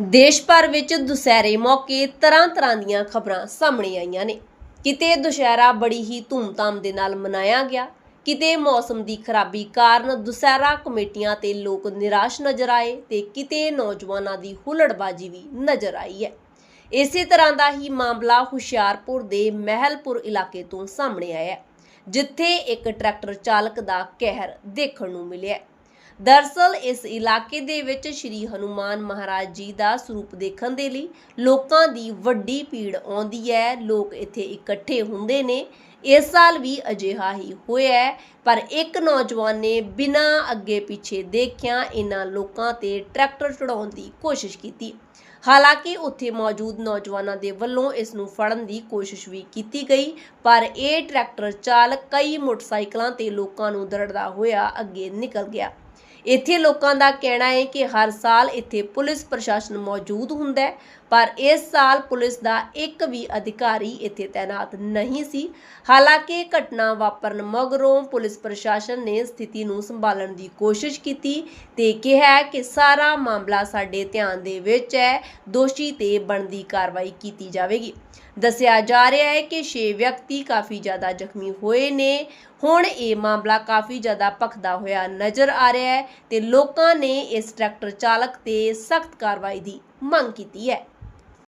ਦੇਸ਼ ਭਰ ਵਿੱਚ ਦੁਸਹਿਰੇ ਮੌਕੇ ਤਰ੍ਹਾਂ-ਤਰ੍ਹਾਂ ਦੀਆਂ ਖਬਰਾਂ ਸਾਹਮਣੇ ਆਈਆਂ ਨੇ। ਕਿਤੇ ਦੁਸਹਿਰਾ ਬੜੀ ਹੀ ਧੂਮਧਾਮ ਦੇ ਨਾਲ ਮਨਾਇਆ ਗਿਆ, ਕਿਤੇ ਮੌਸਮ ਦੀ ਖਰਾਬੀ ਕਾਰਨ ਦੁਸਹਿਰਾ ਕਮੇਟੀਆਂ ਤੇ ਲੋਕ ਨਿਰਾਸ਼ ਨਜ਼ਰ ਆਏ ਤੇ ਕਿਤੇ ਨੌਜਵਾਨਾਂ ਦੀ ਹੁੱਲੜਬਾਜੀ ਵੀ ਨਜ਼ਰ ਆਈ ਹੈ। ਇਸੇ ਤਰ੍ਹਾਂ ਦਾ ਹੀ ਮਾਮਲਾ ਹੁਸ਼ਿਆਰਪੁਰ ਦੇ ਮਹਿਲਪੁਰ ਇਲਾਕੇ ਤੋਂ ਸਾਹਮਣੇ ਆਇਆ ਜਿੱਥੇ ਇੱਕ ਟਰੈਕਟਰ ਚਾਲਕ ਦਾ ਕਹਿਰ ਦੇਖਣ ਨੂੰ ਮਿਲਿਆ ਦਰਸਲ ਇਸ ਇਲਾਕੇ ਦੇ ਵਿੱਚ ਸ਼੍ਰੀ ਹਨੂਮਾਨ ਮਹਾਰਾਜ ਜੀ ਦਾ ਸਰੂਪ ਦੇਖਣ ਦੇ ਲਈ ਲੋਕਾਂ ਦੀ ਵੱਡੀ ਭੀੜ ਆਉਂਦੀ ਹੈ। ਲੋਕ ਇੱਥੇ ਇਕੱਠੇ ਹੁੰਦੇ ਨੇ। ਇਸ ਸਾਲ ਵੀ ਅਜਿਹਾ ਹੀ ਹੋਇਆ ਪਰ ਇੱਕ ਨੌਜਵਾਨ ਨੇ ਬਿਨਾਂ ਅੱਗੇ ਪਿੱਛੇ ਦੇਖਿਆ ਇਹਨਾਂ ਲੋਕਾਂ ਤੇ ਟਰੈਕਟਰ ਚੜਾਉਣ ਦੀ ਕੋਸ਼ਿਸ਼ ਕੀਤੀ। ਹਾਲਾਂਕਿ ਉੱਥੇ ਮੌਜੂਦ ਨੌਜਵਾਨਾਂ ਦੇ ਵੱਲੋਂ ਇਸ ਨੂੰ ਫੜਨ ਦੀ ਕੋਸ਼ਿਸ਼ ਵੀ ਕੀਤੀ ਗਈ, ਪਰ ਇਹ ਟਰੈਕਟਰ ਚਾਲਕ ਕਈ ਮੋਟਰਸਾਈਕਲਾਂ ਤੇ ਲੋਕਾਂ ਨੂੰ ਦਰੜਦਾ ਹੋਇਆ ਅੱਗੇ ਨਿਕਲ ਗਿਆ। ਇੱਥੇ ਲੋਕਾਂ ਦਾ ਕਹਿਣਾ ਹੈ ਕਿ ਹਰ ਸਾਲ ਇੱਥੇ ਪੁਲਿਸ ਪ੍ਰਸ਼ਾਸਨ ਮੌਜੂਦ ਹੁੰਦਾ ਹੈ, ਪਰ ਇਸ ਸਾਲ ਪੁਲਿਸ ਦਾ ਇੱਕ ਵੀ ਅਧਿਕਾਰੀ ਇੱਥੇ ਤਾਇਨਾਤ ਨਹੀਂ ਸੀ। ਹਾਲਾਂਕਿ ਘਟਨਾ ਵਾਪਰਨ ਮਗਰੋਂ ਪੁਲਿਸ ਪ੍ਰਸ਼ਾਸਨ ਨੇ ਸਥਿਤੀ ਨੂੰ ਸੰਭਾਲਣ ਦੀ ਕੋਸ਼ਿਸ਼ ਕੀਤੀ ਤੇ ਕਿਹਾ ਕਿ ਸਾਰਾ ਮਾਮਲਾ ਸਾਡੇ ਧਿਆਨ ਦੇ ਵਿੱਚ ਹੈ, ਦੋਸ਼ੀ ਤੇ ਬਣਦੀ ਕਾਰਵਾਈ ਕੀਤੀ ਜਾਵੇਗੀ। ਦੱਸਿਆ ਜਾ ਰਿਹਾ ਹੈ ਕਿ 6 ਵਿਅਕਤੀ ਕਾਫੀ ਜ਼ਿਆਦਾ ਜ਼ਖਮੀ ਹੋਏ ਨੇ। ਹੁਣ ਇਹ ਮਾਮਲਾ ਕਾਫੀ ਜ਼ਿਆਦਾ ਭਖਦਾ ਹੋਇਆ ਨਜ਼ਰ ਆ ਰਿਹਾ ਹੈ। ਤੇ ਲੋਕਾਂ ਨੇ ਇਸ ਟਰੈਕਟਰ ਚਾਲਕ ਤੇ ਸਖਤ ਕਾਰਵਾਈ ਦੀ ਮੰਗ ਕੀਤੀ ਹੈ।